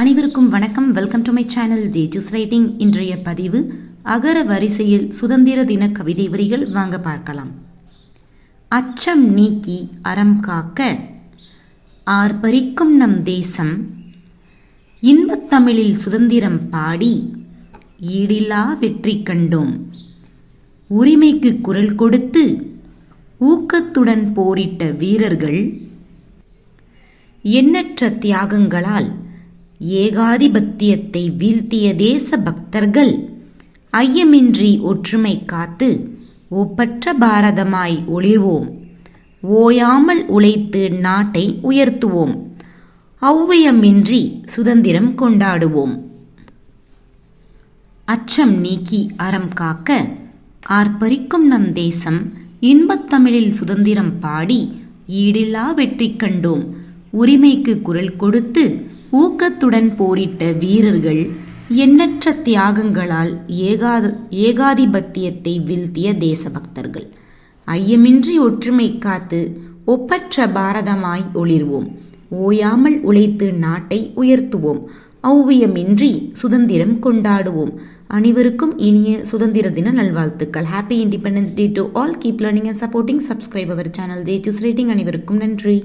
அனைவருக்கும் வணக்கம். Welcome to my channel Jesus writing இன்றைய பதிவு அகர வரிசையில் சுதந்திர தின கவிதை வரிகள் வாங்க பார்க்கலாம். அச்சம் நீக்கி அறம் காக்க ஆர்ப்பரிக்கும் நம் தேசம் இன்பத்தமிழில் சுதந்திரம் பாடி ஈடில்லா வெற்றி கண்டோம். உரிமைக்கு குரல் கொடுத்து ஊக்கத்துடன் போரிட்ட வீரர்கள் எண்ணற்ற தியாகங்களால் ஏகாதிபத்தியத்தை வீழ்த்திய தேச பக்தர்கள் ஐயமின்றி ஒற்றுமை காத்து ஒப்பற்ற பாரதமாய் ஒளிர்வோம். ஓயாமல் உழைத்து நாட்டை உயர்த்துவோம். ஔவையமின்றி சுதந்திரம் கொண்டாடுவோம். அச்சம் நீக்கி அறம் காக்க ஆர்ப்பரிக்கும் நம் தேசம் இன்பத் தமிழில் சுதந்திரம் பாடி ஈடில்லா வெற்றி கண்டோம். உரிமைக்கு குரல் கொடுத்து ஊக்கத்துடன் போரிட்ட வீரர்கள் எண்ணற்ற தியாகங்களால் ஏகாத ஏகாதிபத்தியத்தை வீழ்த்திய தேசபக்தர்கள். ஐயமின்றி ஒற்றுமை காத்து ஒப்பற்ற பாரதமாய் ஒளிர்வோம். ஓயாமல் உழைத்து நாட்டை உயர்த்துவோம். ஔவியமின்றி சுதந்திரம் கொண்டாடுவோம். அனைவருக்கும் இனிய சுதந்திர தின நல்வாழ்த்துக்கள். Happy independence day to all keep learning and supporting subscribe our channel Jesus writing அனைவருக்கும் நன்றி.